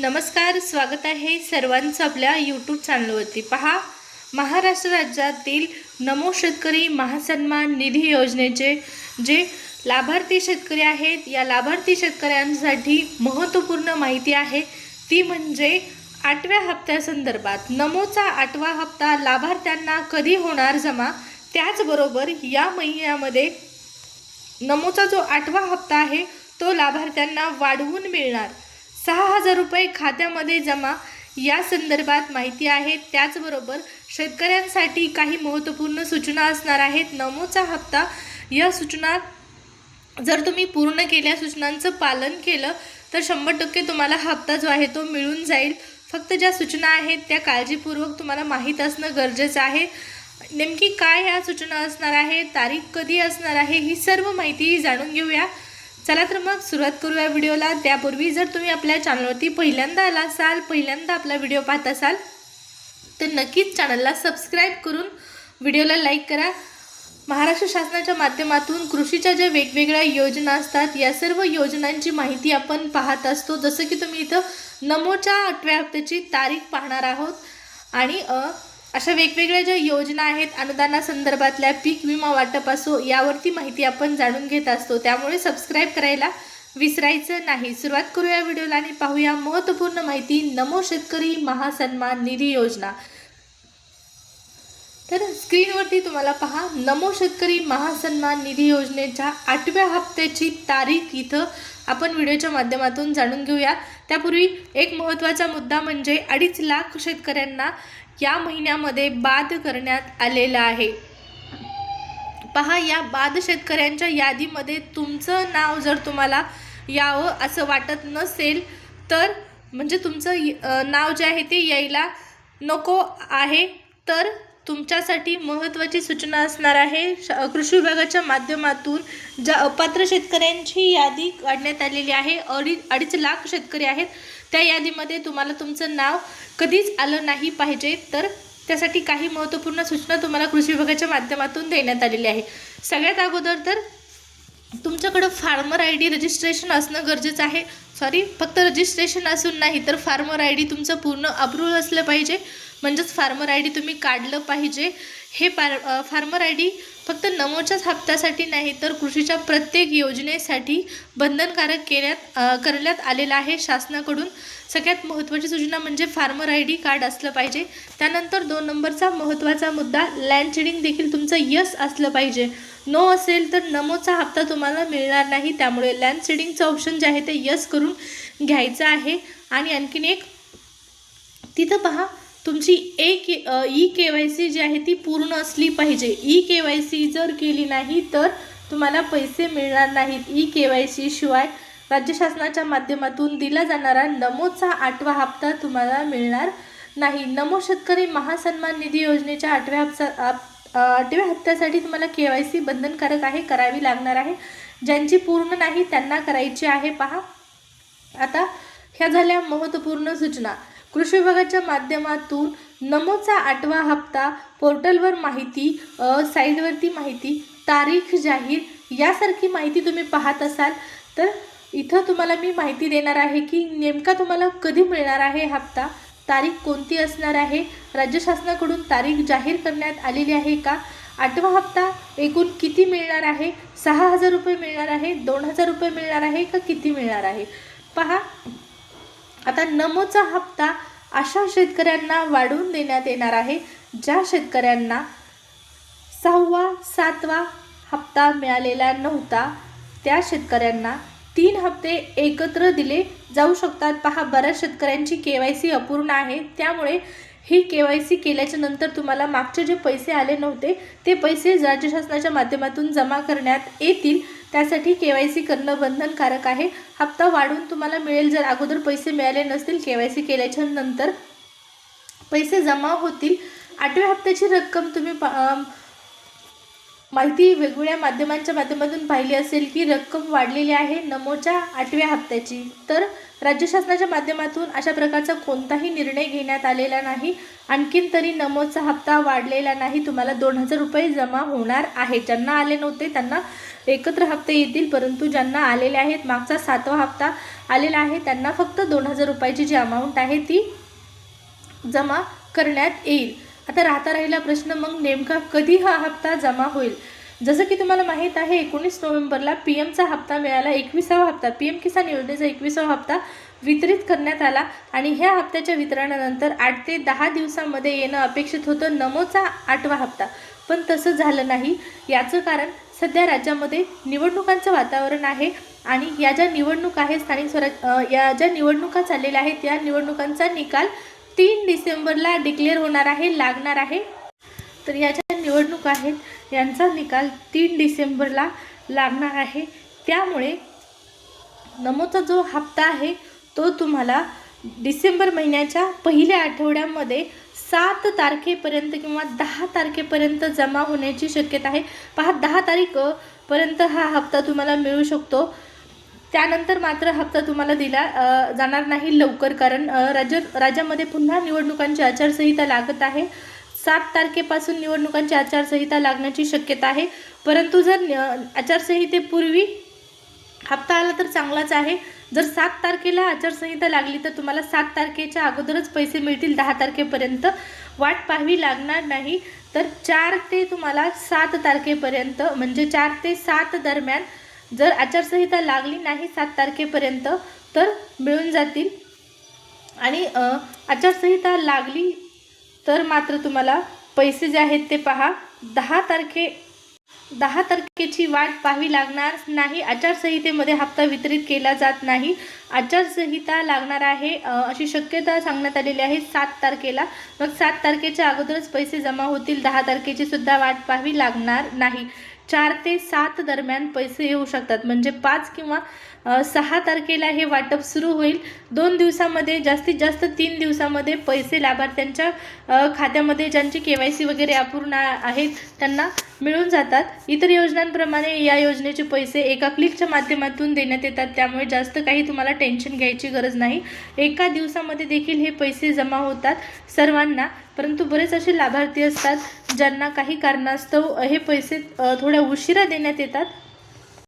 नमस्कार स्वागत आहे सर्वांचं आपल्या यूट्यूब चॅनलवरती पहा महाराष्ट्र राज्यातील नमो शेतकरी महासन्मान निधी योजनेचे जे लाभार्थी शेतकरी आहेत या लाभार्थी शेतकऱ्यांसाठी महत्त्वपूर्ण माहिती आहे. ती म्हणजे आठव्या हप्त्यासंदर्भात नमोचा आठवा हप्ता लाभार्थ्यांना कधी होणार जमा? त्याचबरोबर या महिन्यामध्ये नमोचा जो आठवा हप्ता आहे तो लाभार्थ्यांना वाढवून मिळणार. सहा हजार रुपये खात्यामध्ये जमा. या संदर्भात माहिती आहे. त्याचबरोबर शेतकऱ्यांसाठी काही महत्त्वपूर्ण सूचना असणार आहेत. नमोचा हप्ता. या सूचना जर तुम्ही पूर्ण केल्या सूचनांचं पालन केलं तर शंभर टक्के तुम्हाला हप्ता जो आहे तो मिळून जाईल. फक्त ज्या सूचना आहेत त्या काळजीपूर्वक तुम्हाला माहीत असणं गरजेचं आहे. नेमकी काय ह्या सूचना असणार आहे तारीख कधी असणार आहे ही सर्व माहिती जाणून घेऊया. चला तर मग सुरुवात करूया व्हिडिओला. त्यापूर्वी जर तुम्ही आपल्या चॅनलवरती पहिल्यांदा आला असाल पहिल्यांदा आपला व्हिडिओ पाहत असाल तर नक्कीच चॅनलला सबस्क्राईब करून व्हिडिओला लाईक करा. महाराष्ट्र शासनाच्या माध्यमातून कृषीच्या ज्या वेगवेगळ्या योजना असतात या सर्व योजनांची माहिती आपण पाहत असतो. जसं की तुम्ही इथं नमोच्या आठव्या हप्त्याची तारीख पाहणार आहोत. आणि अशा वेगवेगळ्या ज्या योजना आहेत अनुदानासंदर्भातल्या पीक विमा वाटप असो यावरती माहिती आपण जाणून घेत असतो. त्यामुळे सबस्क्राईब करायला विसरायचं नाही. सुरुवात करूया व्हिडिओला आणि पाहूया महत्त्वपूर्ण माहिती. नमो शेतकरी महासन्मान निधी योजना. तर स्क्रीनवरती तुम्हाला पहा नमो शेतकरी महासन्मान निधी योजनेच्या आठव्या हप्त्याची तारीख इथं आपण व्हिडिओच्या माध्यमातून जाणून घेऊया. त्यापूर्वी एक महत्त्वाचा मुद्दा म्हणजे अडीच लाख शेतकऱ्यांना या महिन्यामध्ये बाद करण्यात आलेला आहे. पहा या बाद शेतकऱ्यांच्या यादीमध्ये तुमचं नाव जर तुम्हाला यावं असं वाटत नसेल तर म्हणजे तुमचं य- नाव जे आहे ते यायला नको आहे. तर तुमच्यासाठी महत्त्वाची सूचना असणार आहे. श कृषी विभागाच्या माध्यमातून ज्या अपात्र शेतकऱ्यांची यादी काढण्यात आलेली आहे अडीच अडीच लाख शेतकरी आहेत त्या यादीमध्ये तुम्हाला तुमचं नाव कधीच आलं नाही पाहिजे. तर त्यासाठी काही महत्त्वपूर्ण सूचना तुम्हाला कृषी विभागाच्या माध्यमातून देण्यात आलेली आहे. सगळ्यात अगोदर तर तुमच्याकडं फार्मर आय डी रजिस्ट्रेशन असणं गरजेचं आहे. सॉरी फक्त रजिस्ट्रेशन असून नाही तर फार्मर आय डी तुमचं पूर्ण अप्रूव्ह असलं पाहिजे. म्हणजेच फार्मर आय डी तुम्ही काढलं पाहिजे. हे फार फार्मर आय डी फक्त नमोच्याच हप्त्यासाठी नाही तर कृषीच्या प्रत्येक योजनेसाठी बंधनकारक केल्यात करण्यात आलेलं आहे शासनाकडून. सगळ्यात महत्त्वाची सूचना म्हणजे फार्मर आय डी कार्ड असलं पाहिजे. त्यानंतर दोन नंबरचा महत्त्वाचा मुद्दा लँड सीडिंग देखील तुमचं यस असलं पाहिजे. नो असेल तर नमोचा हप्ता तुम्हाला मिळणार नाही त्यामुळे लँड सीडिंगचं ऑप्शन जे आहे ते यस करून घ्यायचं आहे. आणि आणखीन एक तिथं पहा तुमची A K E e K Y C जी आहे ती पूर्ण असली पाहिजे. ई के वाय सी जर केली नाही तर तुम्हाला पैसे मिळणार नाहीत. ई के वाय सी शिवाय राज्य शासनाच्या माध्यमातून दिला जाणारा नमोचा आठवा हप्ता तुम्हाला मिळणार नाही. नमो शेतकरी महासन्मान निधी योजनेच्या आठव्या हप्ता आठव्या हप्त्यासाठी तुम्हाला के वाय सी बंधनकारक आहे करावी लागणार आहे. ज्यांची पूर्ण नाही त्यांना करायची आहे. पहा आता ह्या झाल्या महत्त्वपूर्ण सूचना. कृषी विभागाच्या माध्यमातून नमोचा आठवा हप्ता पोर्टलवर माहिती साईटवरती माहिती तारीख जाहीर यासारखी माहिती तुम्ही पाहत असाल तर इथं तुम्हाला मी माहिती देणार आहे की नेमका तुम्हाला कधी मिळणार आहे हप्ता तारीख कोणती असणार आहे राज्य शासनाकडून तारीख जाहीर करण्यात आलेली आहे का आठवा हप्ता एकूण किती मिळणार आहे सहा हजार रुपये मिळणार आहे दोन हजार रुपये मिळणार आहे का किती मिळणार आहे? पहा. आता नमोचा हप्ता अशा शेतकऱ्यांना वाढवून देण्यात येणार आहे ज्या शेतकऱ्यांना सहावा सातवा हप्ता मिळालेला नव्हता त्या शेतकऱ्यांना तीन हप्ते एकत्र दिले जाऊ शकतात. पहा बऱ्याच शेतकऱ्यांची के वाय सी अपूर्ण आहे त्यामुळे ही के वाय सी केल्याच्यानंतर तुम्हाला मागचे जे पैसे आले नव्हते ते पैसे राज्य शासनाच्या माध्यमातून जमा करण्यात येतील. त्यासाठी के वाय सी करणं बंधनकारक आहे. हप्ता वाढून तुम्हाला मिळेल जर अगोदर पैसे मिळाले नसतील के वाय सी केल्याच्यानंतर. पैसे जमा होतील. आठव्या हप्त्याची रक्कम तुम्ही पा- माहिती वेगवेगळ्या माध्यमांच्या माध्यमातून पाहिली असेल की रक्कम वाढलेली आहे नमोच्या आठव्या हप्त्याची. तर राज्य शासनाच्या माध्यमातून अशा प्रकारचा कोणताही निर्णय घेण्यात आलेला नाही. आणखीन तरी नमोचा हप्ता वाढलेला नाही. तुम्हाला दोन हजार रुपये जमा होणार आहे ज्यांना आले नव्हते त्यांना एकत्र हप्ते येतील परंतु ज्यांना आलेले आहेत मागचा सातवा हप्ता आलेला आहे त्यांना फक्त दोन हजार रुपयाची जी अमाऊंट आहे ती जमा करण्यात येईल. आता राहता राहिला प्रश्न मग नेमका कधी हा हप्ता जमा होईल? जसं की तुम्हाला माहीत आहे एकोणीस नोव्हेंबरला पी एमचा हप्ता मिळाला एकविसावा हप्ता पी एम किसान योजनेचा एकविसावा हप्ता वितरित करण्यात आला आणि ह्या हप्त्याच्या वितरणानंतर आठ ते दहा दिवसामध्ये येणं अपेक्षित होतं नमोचा आठवा हप्ता. पण तसं झालं नाही. याचं कारण सध्या राज्यामध्ये निवडणुकांचं वातावरण आहे आणि या ज्या निवडणूक आहेत स्थानिक स्वराज या ज्या निवडणुका चाललेल्या आहेत त्या निवडणुकांचा निकाल तीन डिसेंबरला डिक्लेअर होणार आहे लागणार आहे. तर या ज्या निवडणुका आहेत. यांचा निकाल तीन डिसेंबरला लागणार आहे. त्यामुळे नमोचा जो हप्ता आहे तो तुम्हाला डिसेंबर महिन्याच्या पहिल्या आठवड्यामध्ये सात तारखेपर्यंत किंवा दहा तारखेपर्यंत जमा होण्याची शक्यता आहे. पहा दहा तारीखपर्यंत हा हप्ता तुम्हाला मिळू शकतो. त्यानंतर मात्र हप्ता तुम्हाला दिला जाणार नाही लवकर कारण राज्य राज्यामध्ये पुन्हा निवडणुकांची आचारसंहिता लागत आहे. सात तारखेपासून निवडणुकांची आचारसंहिता लागण्याची शक्यता आहे. परंतु जर आचारसंहितेपूर्वी हप्ता आला तर चांगलाच आहे. जर सात तारखेला आचारसंहिता लागली तर तुम्हाला सात तारखेच्या अगोदरच पैसे मिळतील दहा तारखेपर्यंत. वाट पाहावी लागणार नाही. तर चार ते तुम्हाला सात तारखेपर्यंत म्हणजे चार ते सात दरम्यान जर आचारसंहिता लागली नाही सात तारखेपर्यंत तर मिळून जातील. आणि आचारसंहिता लागली तर मात्र तुम्हाला पैसे जे आहेत ते पहा. दहा तारखे दहा तारखेची वाट पाहावी लागणार नाही. आचारसंहितेमध्ये हप्ता वितरित केला जात नाही. आचारसंहिता लागणार आहे अशी शक्यता सांगण्यात आलेली आहे सात तारखेला. मग सात तारखेच्या अगोदरच पैसे जमा होतील. दहा तारखेची सुद्धा वाट पाहावी लागणार नाही. चार ते सात दरम्यान पैसे येऊ शकतात. म्हणजे पाच किंवा सहा तारखेला हे वाटप सुरू होईल. दोन दिवसामध्ये जास्तीत जास्त तीन दिवसामध्ये पैसे लाभार्थ्यांच्या खात्यामध्ये ज्यांची के वाय सी वगैरे अपूर्ण आहेत त्यांना मिळून जातात. इतर योजनांप्रमाणे या योजनेचे पैसे एका क्लिकच्या माध्यमातून देण्यात येतात. त्यामुळे जास्त काही तुम्हाला टेन्शन घ्यायची गरज नाही. एका दिवसामध्ये देखील हे पैसे जमा होतात सर्वांना. परंतु बरेच असे लाभार्थी असतात ज्यांना काही कारणास्तव हे पैसे थोड्या उशिरा देण्यात येतात.